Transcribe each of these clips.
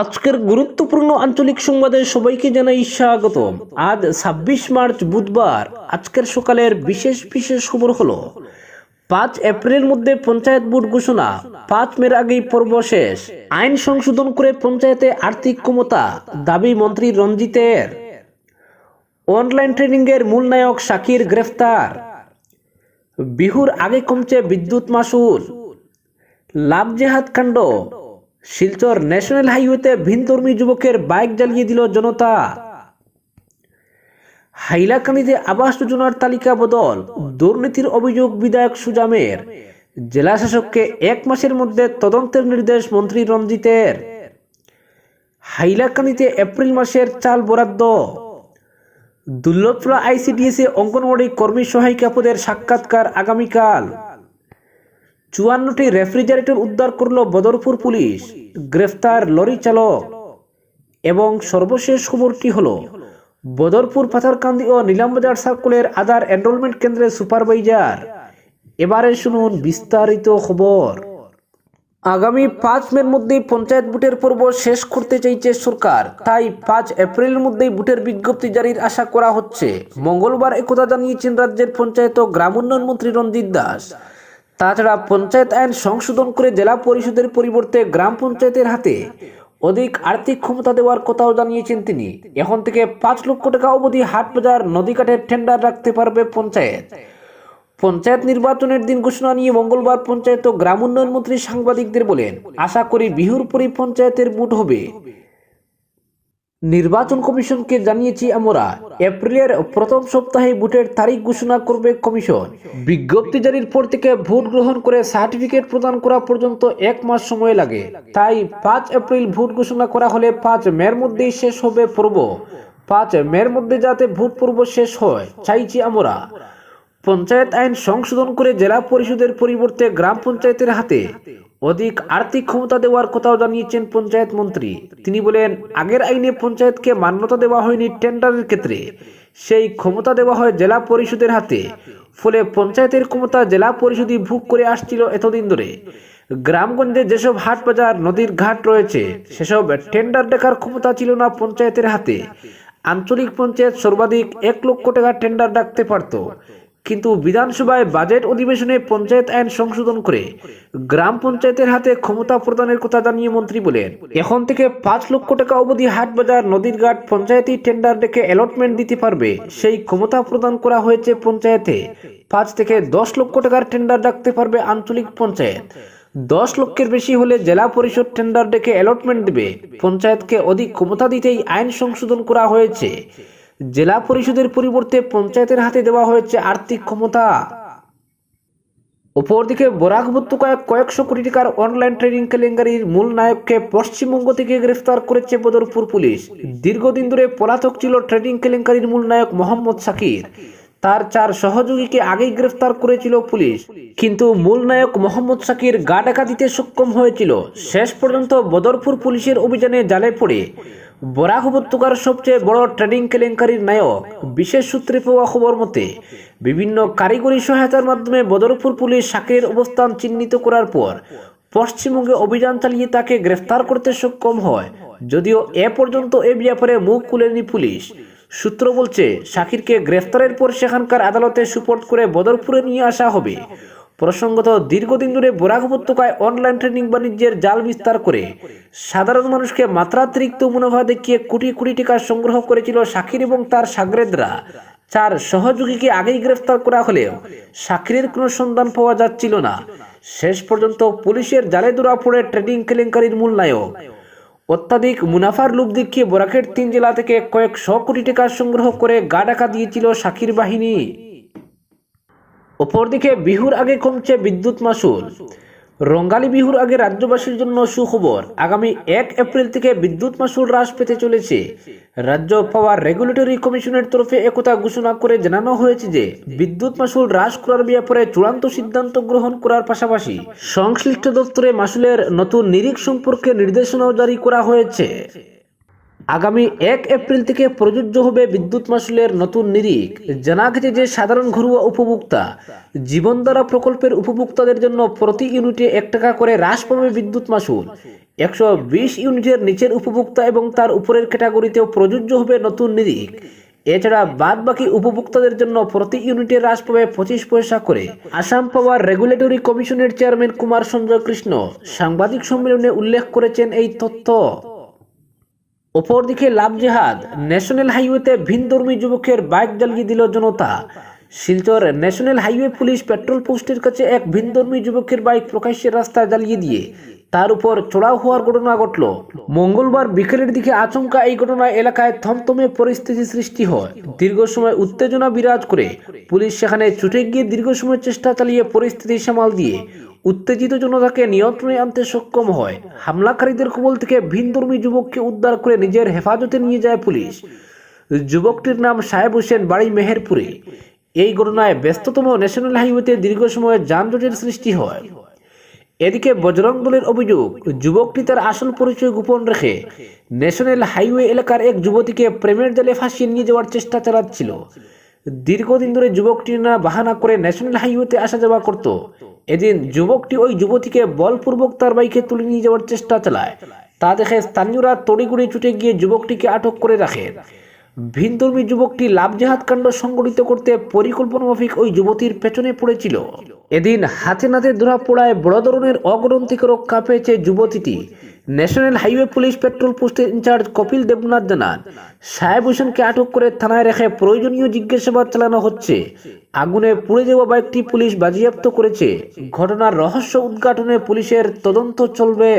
আজকের গুরুত্বপূর্ণ আঞ্চলিক সংবাদে সবাইকে জানাই স্বাগত আজ ছাব্বিশ মার্চ বুধবার, আজকের সকালের বিশেষ বিশেষ খবর হলো, পাঁচ এপ্রিলের মধ্যে পঞ্চায়েত ভোট ঘোষণা, পাঁচ মের আগেই পর্ব শেষ। আইন সংশোধন করে পঞ্চায়েতে আর্থিক ক্ষমতা, দাবি মন্ত্রী রঞ্জিতের অনলাইন ট্রেনিং এর মূল নায়ক শাকির গ্রেফতার। বিহুর আগে কমছে বিদ্যুৎ মাসুল। লাভ জেহাদ কাণ্ড শিলচর ন্যাশনাল হাইওয়েতে ভিনধর্মী যুবকের বাইক জ্বালিয়ে দিল জনতা। হাইলাকান্দিতে আবাস যোজনার তালিকা বদল, দুর্নীতির অভিযোগ বিধায়ক সুজামের। জেলা শাসককে এক মাসের মধ্যে তদন্তের নির্দেশ মন্ত্রী রঞ্জিতের। হাইলাকান্দিতে এপ্রিল মাসের চাল বরাদ্দ। দুর্লভপুরা আইসিডিএসে অঙ্গনওয়াড়ি কর্মী সহায়িকা পদের সাক্ষাৎকার আগামীকাল। চুয়ান্নটি রেফ্রিজারেটর উদ্ধার করল বদরপুর পুলিশ। গ্রেফতার লরি চালক। এবং সর্বশেষ খবরটি হল, বদরপুর পাথারকান্দি ও নিলামবাজার সার্কুলের আধার এনরোলমেন্ট কেন্দ্রের সুপারভাইজার। এবারে শুনুন বিস্তারিত খবর। আগামী পাঁচ মের মধ্যেই পঞ্চায়েত ভোটের পর্ব শেষ করতে চাইছে সরকার। তাই পাঁচ এপ্রিলের মধ্যেই ভোটের বিজ্ঞপ্তি জারির আশা করা হচ্ছে। মঙ্গলবার একথা জানিয়েছেন রাজ্যের পঞ্চায়েত ও গ্রাম উন্নয়ন মন্ত্রী রঞ্জিত দাস। তাছাড়া পঞ্চায়েত আইন সংশোধন করে জেলা পরিষদের পরিবর্তে গ্রাম পঞ্চায়েতের হাতে অধিক আর্থিক ক্ষমতা দেওয়ার কথাও জানিয়েছেন তিনি। এখন থেকে পাঁচ লক্ষ টাকা অবধি হাট বাজার, নদীকাঠের টেন্ডার রাখতে পারবে পঞ্চায়েত। পঞ্চায়েত নির্বাচনের দিন ঘোষণা নিয়ে মঙ্গলবার পঞ্চায়েত ও গ্রাম উন্নয়ন মন্ত্রী সাংবাদিকদের বলেন, আশা করি বিহুর পরই পঞ্চায়েতের ভোট হবে। নির্বাচন কমিশনকে জানিয়েছি আমরা, এপ্রিলের প্রথম সপ্তাহে ভোটের তারিখ ঘোষণা করবে কমিশন। বিজ্ঞপ্তি জারির পর থেকে ভোট গ্রহণ করে সার্টিফিকেট প্রদান করা পর্যন্ত এক মাস সময় লাগে। তাই পাঁচ এপ্রিল ভোট ঘোষণা করা হলে পাঁচ মের মধ্যেই শেষ হবে পর্ব। পাঁচ মের মধ্যে যাতে ভোট পর্ব শেষ হয়, চাইছি আমরা। পঞ্চায়েত আইন সংশোধন করে জেলা পরিষদের পরিবর্তে গ্রাম পঞ্চায়েতের হাতে অধিক আর্থিক ক্ষমতা দেওয়ার কথাও জানিয়েছেন পঞ্চায়েত মন্ত্রী। তিনি বলেন, আগের আইনে পঞ্চায়েতকে মান্যতা দেওয়া হয়নি টেন্ডারের ক্ষেত্রে। সেই ক্ষমতা দেওয়া হয় জেলা পরিষদের হাতে। ফলে পঞ্চায়েতের ক্ষমতা জেলা পরিষদই ভোগ করে আসছিল এতদিন ধরে। গ্রামগঞ্জে যেসব হাট বাজার, নদীর ঘাট রয়েছে, সেসব টেন্ডার ডাকার ক্ষমতা ছিল না পঞ্চায়েতের হাতে। আঞ্চলিক পঞ্চায়েত সর্বাধিক এক লক্ষ টাকা টেন্ডার ডাকতে পারত। কিন্তু বিধানসভায় বাজেট অধিবেশনে পঞ্চায়েত আইন সংশোধন করে গ্রাম পঞ্চায়েতের হাতে ক্ষমতা প্রদানের কথা জানিয়ে মন্ত্রী বলেন। এখন থেকে পাঁচ লক্ষ টাকা অবধি হাট বাজার, নদীর ঘাট, পঞ্চায়েতি টেন্ডার ডেকে অ্যালটমেন্ট দিতে পারবে। সেই ক্ষমতা প্রদান করা হয়েছে পঞ্চায়েতে। পাঁচ থেকে দশ লক্ষ টাকার টেন্ডার ডাকতে পারবে আঞ্চলিক পঞ্চায়েত। দশ লক্ষের বেশি হলে জেলা পরিষদ টেন্ডার ডেকে অ্যালটমেন্ট দেবে। পঞ্চায়েতকে অধিক ক্ষমতা দিতেই আইন সংশোধন করা হয়েছে। জেলা পরিষদের পরিবর্তে পঞ্চায়েতের হাতে দেওয়া হয়েছে আর্থিক ক্ষমতা। অপরদিকে বরাক উপত্যকায় কয়েকশো কোটি টাকার অনলাইন ট্রেডিং কেলেঙ্কারির মূল নায়ককে পশ্চিমবঙ্গ থেকে গ্রেফতার করেছে বদরপুর পুলিশ। দীর্ঘদিন ধরে পলাতক ছিল ট্রেডিং কেলেঙ্কারির মূল নায়ক মোহাম্মদ শাকির। তার চার সহযোগীকে আগেই গ্রেফতার করেছিল পুলিশ। কিন্তু মূল নায়ক মোহাম্মদ শাকির গা ডাকা দিতে সক্ষম হয়েছিল। শেষ পর্যন্ত বদরপুর পুলিশের অভিযানে জালে পড়ে বরাক উপত্যকার সবচেয়ে বড় ট্রেডিং কেলেঙ্কারির নায়ক। বিশেষ সূত্রে পাওয়া খবর মতে, বিভিন্ন কারিগরি সহায়তার মাধ্যমে বদরপুর পুলিশ শাকিরের অবস্থান চিহ্নিত করার পর পশ্চিমবঙ্গে অভিযান চালিয়ে তাকে গ্রেফতার করতে সক্ষম হয়। যদিও এ পর্যন্ত এ ব্যাপারে মুখ খুলেনি পুলিশ। সূত্র বলছে, শাকিরকে গ্রেফতারের পর সেখানকার আদালতে সুপোর্ট করে বদরপুরে নিয়ে আসা হবে। প্রসঙ্গত, দীর্ঘদিন ধরে বরাক উপত্যকায় অনলাইন ট্রেনিং বাণিজ্যের জাল বিস্তার করে সাধারণ মানুষকে মাত্রাতিরিক্ত মুনাফা দেখিয়ে কোটি কোটি টাকা সংগ্রহ করেছিল শাকির এবং তার সাগরেদরা। চার সহযোগীকে আগেই গ্রেফতার করা হলেও শাকিরের কোনো সন্ধান পাওয়া যাচ্ছিল না। শেষ পর্যন্ত পুলিশের জালে ধরা পড়ে ট্রেডিং কেলেঙ্কারির মূল নায়ক অত্যাধিক মুনাফার লোভ দেখিয়ে বরাকের তিন জেলা থেকে কয়েক শ কোটি টাকা সংগ্রহ করে গা ডাকা দিয়েছিল শাকির বাহিনী। অপরদিকে বিহুর আগে কমছে বিদ্যুৎ মাসুল। রঙ্গালী বিহুর আগে রাজ্যবাসীর জন্য সুখবর, আগামী এক এপ্রিল থেকে বিদ্যুৎ মাসুল হ্রাস পেতে চলেছে। রাজ্য পাওয়ার রেগুলেটরি কমিশনের তরফে একথা ঘোষণা করে জানানো হয়েছে যে, বিদ্যুৎ মাসুল হ্রাস করার ব্যাপারে চূড়ান্ত সিদ্ধান্ত গ্রহণ করার পাশাপাশি সংশ্লিষ্ট দপ্তরে মাসুলের নতুন নিরিখ সম্পর্কে নির্দেশনাও জারি করা হয়েছে। আগামী এক এপ্রিল থেকে প্রযোজ্য হবে বিদ্যুৎ মাসুলের নতুন নিরিখ। জানা গেছে যে সাধারণ ঘরোয়া উপভোক্তা জীবনধারা প্রকল্পের উপভোক্তাদের জন্য প্রতি ইউনিটে এক টাকা করে হ্রাস পাবে বিদ্যুৎ মাসুল একশো বিশ ইউনিটের নিচের উপভোক্তা এবং তার উপরের ক্যাটাগরিতেও প্রযোজ্য হবে নতুন নিরিখ। এছাড়া বাদ বাকি উপভোক্তাদের জন্য প্রতি ইউনিটে হ্রাস পাবে পঁচিশ পয়সা করে। আসাম পাওয়ার রেগুলেটরি কমিশনের চেয়ারম্যান কুমার সঞ্জয় কৃষ্ণ সাংবাদিক সম্মেলনে উল্লেখ করেছেন এই তথ্য। অপরদিকে লাভ জেহাদ ন্যাশনাল হাইওয়েতে ভিনধর্মী যুবকের বাইক জ্বালিয়ে দিল জনতা। Silchar national highway police patrol পোস্টের কাছে এক ভিনধর্মী যুবকের বাইক প্রকাশ্যে রাস্তায় জ্বালিয়ে দিয়ে, তার উপর চড়াও হওয়ার ঘটনা ঘটল। মঙ্গলবার বিকেলের দিকে আচমকা এই ঘটনায় এলাকায় থমথমে পরিস্থিতি সৃষ্টি হয়। দীর্ঘ সময় উত্তেজনা বিরাজ করে পুলিশ সেখানে ছুটে গিয়ে দীর্ঘ সময় চেষ্টা চালিয়ে পরিস্থিতি সামাল দিয়ে উত্তেজিত জনতাকে নিয়ন্ত্রণে আনতে সক্ষম হয়। হামলাকারীদের কবল থেকে ভিনধর্মী যুবককে উদ্ধার করে নিজের হেফাজতে নিয়ে যায় পুলিশ। যুবকটির নাম সাহেব হোসেন, বাড়ি মেহেরপুরে। এই ঘটনায় ব্যস্ততম ন্যাশনাল হাইওয়েতে দীর্ঘ সময় যানজটের সৃষ্টি হয়। এদিকে বজরং দলের অভিযোগ, যুবকটি তার আসল পরিচয় গোপন রেখে ন্যাশনাল হাইওয়ে এলাকার এক যুবতীকে প্রেমের জালে ফাঁসিয়ে নিয়ে যাওয়ার চেষ্টা চালাচ্ছিল। দীর্ঘদিন ধরে যুবকটি না বাহানা করে ন্যাশনাল হাইওয়েতে আসা যাওয়া করত। এদিন যুবকটি ওই যুবতীকে বলপূর্বক তার বাইকে তুলে নিয়ে যাওয়ার চেষ্টা চালায়। তা দেখে স্থানীয়রা তড়িগুড়ি ছুটে গিয়ে যুবকটিকে আটক করে রাখে। ভিনধর্মী যুবকটি লাভ জেহাদ কাণ্ড সংগঠিত করতে পরিকল্পনা মাফিক ওই যুবতীর পেছনে পড়েছিল। এদিন হাতে নাতে ধরা পড়ায় বড় ধরনের অগরণ থেকে রক্ষা পেয়েছে যুবতীটি। ন্যাশনাল হাইওয়ে পুলিশ পেট্রোল পোস্টের ইনচার্জ কপিল দেবনাথ জানান, সাহেব হোসেনকে আটক করে থানায় রেখে প্রয়োজনীয় জিজ্ঞাসাবাদ চালানো হচ্ছে। আগুনে পুড়ে যাওয়া বাইকটি পুলিশ বাজেয়াপ্ত করেছে। ঘটনার রহস্য উদ্ঘাটনে পুলিশের তদন্ত চলবে।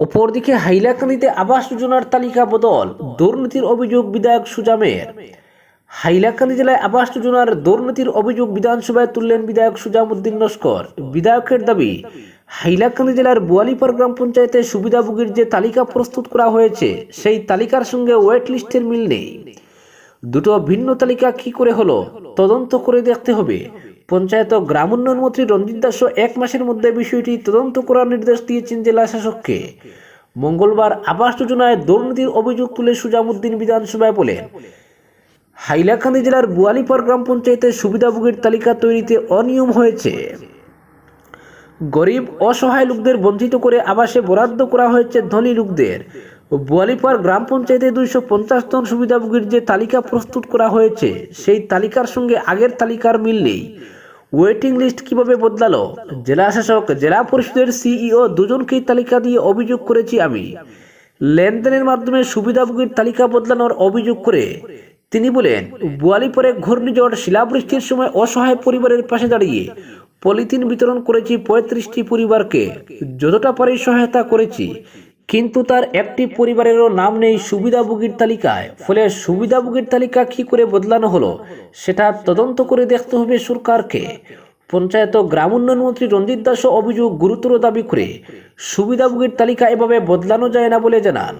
অপরদিকে হাইলাকান্দিতে আবাস যোজনার তালিকা বদল। দুর্নীতির অভিযোগ বিধায়ক সুজামের হাইলাকান্দি জেলায় আবাস যোজনার দুর্নীতির অভিযোগ বিধানসভায় তুললেন বিধায়ক সুজামুদ্দিন নস্কর বিধায়কের দাবি, হাইলাকান্দি জেলার বোয়ালিপাড় গ্রাম পঞ্চায়েতে সুবিধাভোগীর যে তালিকা প্রস্তুত করা হয়েছে, সেই তালিকার সঙ্গে ওয়েট লিস্টের মিল নেই। দুটো ভিন্ন তালিকা কি করে হলো, তদন্ত করে দেখতে হবে। পঞ্চায়েত ও গ্রাম উন্নয়ন মন্ত্রী রঞ্জিত দাসও এক মাসের মধ্যে বিষয়টি তদন্ত করার নির্দেশ দিয়েছেন জেলা শাসককে। মঙ্গলবার আবাস যোজনায় দুর্নীতির অভিযোগ তুলে সুজামুদ্দিন বিধানসভায় বলেন, হাইলাকান্দি জেলার বুয়ালিপাড় গ্রাম পঞ্চায়েতের সুবিধাভোগীর তালিকা তৈরিতে অনিয়ম হয়েছে। গরিব, অসহায় লোকদের বঞ্চিত করে আবাসে বরাদ্দ করা হয়েছে ধনী লোকদের। বোয়ালিপাড় গ্রাম পঞ্চায়েতে দুইশো পঞ্চাশ জন সুবিধাভোগীর যে তালিকা প্রস্তুত করা হয়েছে, সেই তালিকার সঙ্গে আগের তালিকার মিল নেই। ওয়েটিং লিস্ট কীভাবে বদলালো? জেলা শাসক, জেলা পরিষদের সিইও দুজনকেই তালিকা দিয়ে অভিযোগ করেছি আমি। লেনদেনের মাধ্যমে সুবিধাভোগীর তালিকা বদলানোর অভিযোগ করে তিনি বলেন বোয়ালিপরে ঘূর্ণিঝড়, শিলাবৃষ্টির সময় অসহায় পরিবারের পাশে দাঁড়িয়ে পলিথিন বিতরণ করেছি পঁয়ত্রিশটি পরিবারকে। যতটা পারি সহায়তা করেছি। কিন্তু তার একটি পরিবারেরও নাম নেই সুবিধাভোগীর তালিকায়। ফলে সুবিধাভোগীর তালিকা কি করে বদলানো হলো, সেটা তদন্ত করে দেখতে হবে সরকারকে। পঞ্চায়েত গ্রাম উন্নয়ন মন্ত্রী রঞ্জিত দাসও অভিযোগ গুরুতর দাবি করে সুবিধাভোগীর তালিকা এভাবে বদলানো যায় না বলে জানান।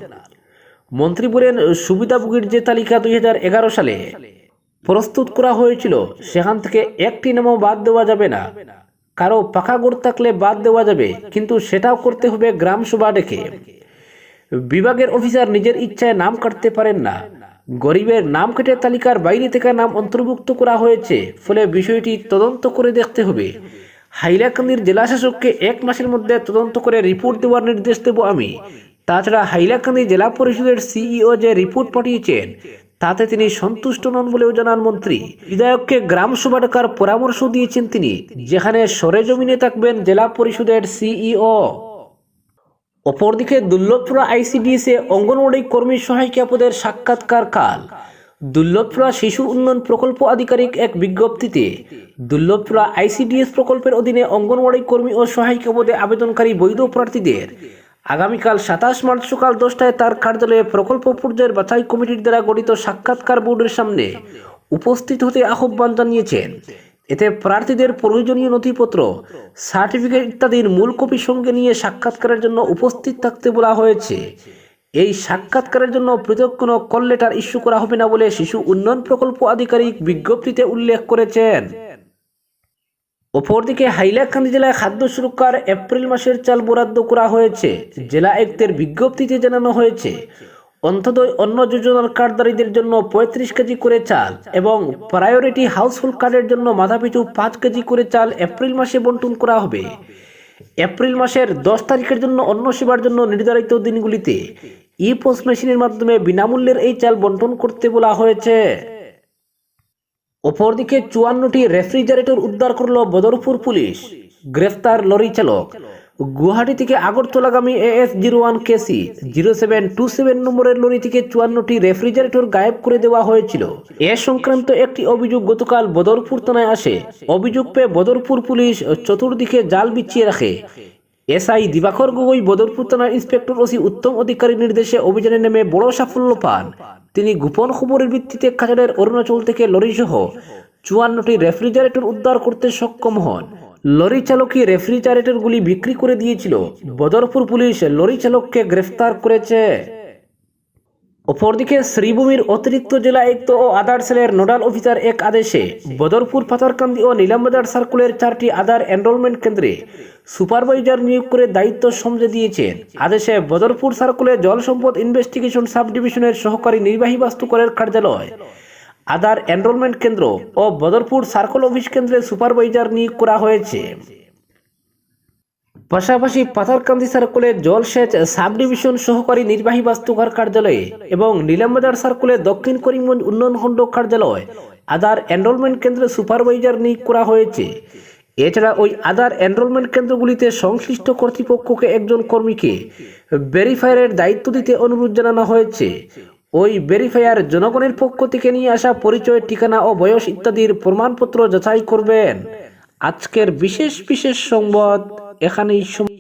মন্ত্রী বলেন সুবিধাভোগীর যে তালিকা দুই হাজার এগারো সালে প্রস্তুত করা হয়েছিল, সেখান থেকে একটি নামও বাদ দেওয়া যাবে না। কারও পাকা গোড় থাকলে বাদ দেওয়া যাবে, কিন্তু সেটাও করতে হবে গ্রাম সভা ডেকে। বিভাগের অফিসার নিজের ইচ্ছায় নাম কাটতে পারেন না। গরিবের নাম কেটে তালিকার বাইরে থেকে নাম অন্তর্ভুক্ত করা হয়েছে, ফলে বিষয়টি তদন্ত করে দেখতে হবে। হাইলাকান্দির জেলাশাসককে এক মাসের মধ্যে তদন্ত করে রিপোর্ট দেওয়ার নির্দেশ দেব আমি। তাছাড়া হাইলাকান্দি জেলা পরিষদের সিইও যে রিপোর্ট পাঠিয়েছেন তাতে তিনি সন্তুষ্ট নন বলেও জানান মন্ত্রী। বিধায়ককে গ্রাম সভা ডাকার পরামর্শ দিয়েছেন তিনি, যেখানে সরেজমিনে থাকবেন জেলা পরিষদের সিইও। অপরদিকে দুর্লভপুরা আইসিডিএসে অঙ্গনওয়াড়ি কর্মী সহায়িকা পদের সাক্ষাৎকার কাল। দুর্লভপুরা শিশু উন্নয়ন প্রকল্প আধিকারিক এক বিজ্ঞপ্তিতে দুর্লভপুরা আইসিডিএস প্রকল্পের অধীনে অঙ্গনওয়াড়ি কর্মী ও সহায়িকা পদে আবেদনকারী বৈধ প্রার্থীদের আগামীকাল সাতাশ মার্চ সকাল দশটায় তার কার্যালয়ে প্রকল্প পর্যায়ের বাছাই কমিটির দ্বারা গঠিত সাক্ষাৎকার বোর্ডের সামনে উপস্থিত হতে আহ্বান জানিয়েছেন। এতে প্রার্থীদের প্রয়োজনীয় নথিপত্র, সার্টিফিকেট ইত্যাদির মূল কপি সঙ্গে নিয়ে সাক্ষাৎকারের জন্য উপস্থিত থাকতে বলা হয়েছে। এই সাক্ষাৎকারের জন্য পৃথক কোনো কল লেটার ইস্যু করা হবে না বলে শিশু উন্নয়ন প্রকল্প আধিকারিক বিজ্ঞপ্তিতে উল্লেখ করেছেন। অপরদিকে হাইলাকান্দি জেলায় খাদ্য সুরক্ষার এপ্রিল মাসের চাল বরাদ্দ করা হয়েছে। জেলা আয়ুক্তের বিজ্ঞপ্তিতে জানানো হয়েছে অন্তদয় অন্য যোজনার কার্ডধারীদের জন্য পঁয়ত্রিশ কেজি করে চাল এবং প্রায়োরিটি হাউসহোল্ড কার্ডের জন্য মাথাপিছু পাঁচ কেজি করে চাল এপ্রিল মাসে বন্টন করা হবে। এপ্রিল মাসের দশ তারিখের জন্য অন্য সেবার জন্য নির্ধারিত দিনগুলিতে ই পোস্ট মেশিনের মাধ্যমে বিনামূল্যের এই চাল বন্টন করতে বলা হয়েছে। অপরদিকে চুয়ান্নটি রেফ্রিজারেটর উদ্ধার করল বদরপুর পুলিশ। গ্রেফতার লরি চালক। গুয়াহাটি থেকে আগরতলাগামী AS zero one KC zero seven two seven নম্বরের লরি থেকে চুয়ান্নটি রেফ্রিজারেটর গায়েব করে দেওয়া হয়েছিল। এ সংক্রান্ত একটি অভিযোগ গতকাল বদরপুর থানায় আসে। অভিযোগ পেয়ে বদরপুর পুলিশ চতুর্দিকে জাল বিছিয়ে রাখে। এসআই দিবাকর গগৈ, বদরপুর থানার ইন্সপেক্টর ওসি উত্তম অধিকারীর নির্দেশে অভিযানে নেমে বড় সাফল্য পান। তিনি গোপন খবরের ভিত্তিতে খাজারের অরুণাচল থেকে লরি সহ চুয়ান্নটি রেফ্রিজারেটর উদ্ধার করতে সক্ষম হন। লরি চালকই রেফ্রিজারেটরগুলি বিক্রি করে দিয়েছিল। বদরপুর পুলিশ লরি চালককে গ্রেফতার করেছে। অপরদিকে শ্রীভূমির অতিরিক্ত জেলা আয়ুক্ত ও আধার সেলের নোডাল অফিসার এক আদেশে বদরপুর, পাথারকান্দি ও নীলামবাজার সার্কুলের চারটি আধার এনরোলমেন্ট কেন্দ্রে সুপারভাইজার নিয়োগ করে দায়িত্ব সমঝে দিয়েছেন। আদেশে বদরপুর সার্কুলে জল সম্পদ ইনভেস্টিগেশন সাব ডিভিশনের সহকারী নির্বাহী বাস্তুকরের কার্যালয়, আধার এনরোলমেন্ট কেন্দ্র ও বদরপুর সার্কেল অফিস কেন্দ্রে সুপারভাইজার নিয়োগ করা হয়েছে। পাশাপাশি পাথারকান্দি সার্কুলের জলসেচ সাব ডিভিশন সহকারী নির্বাহী বাস্তুকার কার্যালয়ে এবং নীলামবাজার সার্কুলের দক্ষিণ করিমগঞ্জ উন্নয়ন খণ্ড কার্যালয় আধার এনরোলমেন্ট কেন্দ্রে সুপারভাইজার নিয়োগ করা হয়েছে। এছাড়া ওই আধার এনরোলমেন্ট কেন্দ্রগুলিতে সংশ্লিষ্ট কর্তৃপক্ষকে একজন কর্মীকে ভেরিফায়ারের দায়িত্ব দিতে অনুরোধ জানানো হয়েছে। ওই ভেরিফায়ার জনগণের পক্ষ থেকে নিয়ে আসা পরিচয়, ঠিকানা ও বয়স ইত্যাদির প্রমাণপত্র যাচাই করবেন। আজকের বিশেষ বিশেষ সংবাদ এখানেই সম-